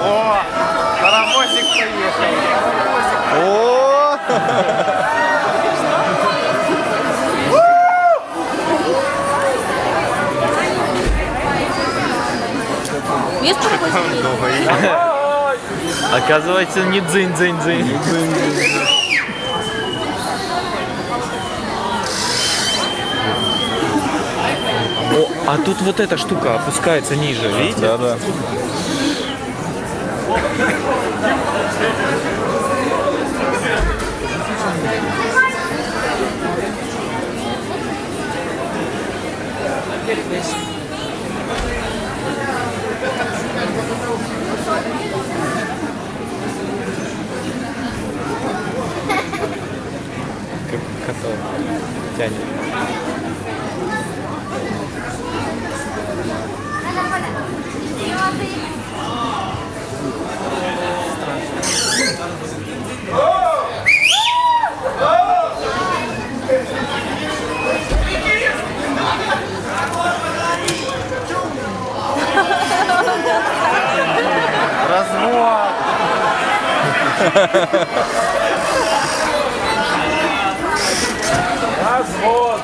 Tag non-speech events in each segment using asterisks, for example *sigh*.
О, паровозик поехал. О! Есть паровозики? *laughs* Оказывается, не дзынь-дзынь-дзынь. О, а тут вот эта штука опускается ниже, видите? Да, да. Как котов тянет. Развод. Развод.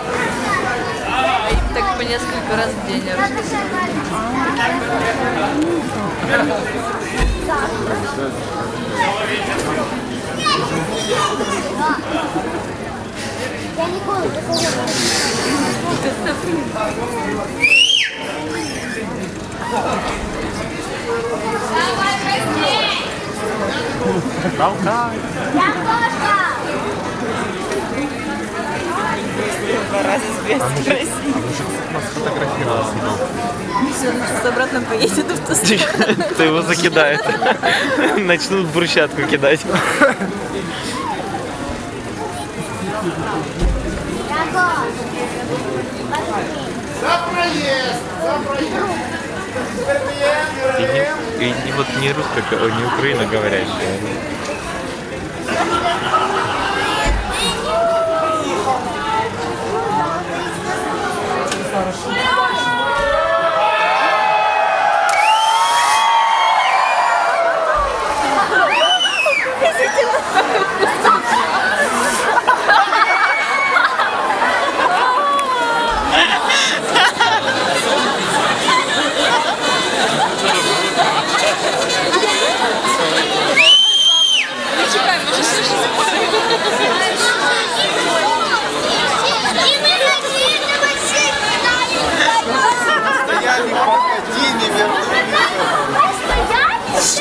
Так по несколько раз в день. Я ніколи такого Толкай. Я кошка! Сейчас обратно поедет в ту *laughs* сторону. Кто его закидает. Начнут брусчатку кидать. И не, и не вот не русско, не украино ハハハハ!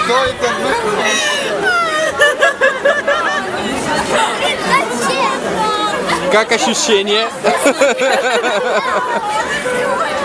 Что это? Как ощущение? *laughs*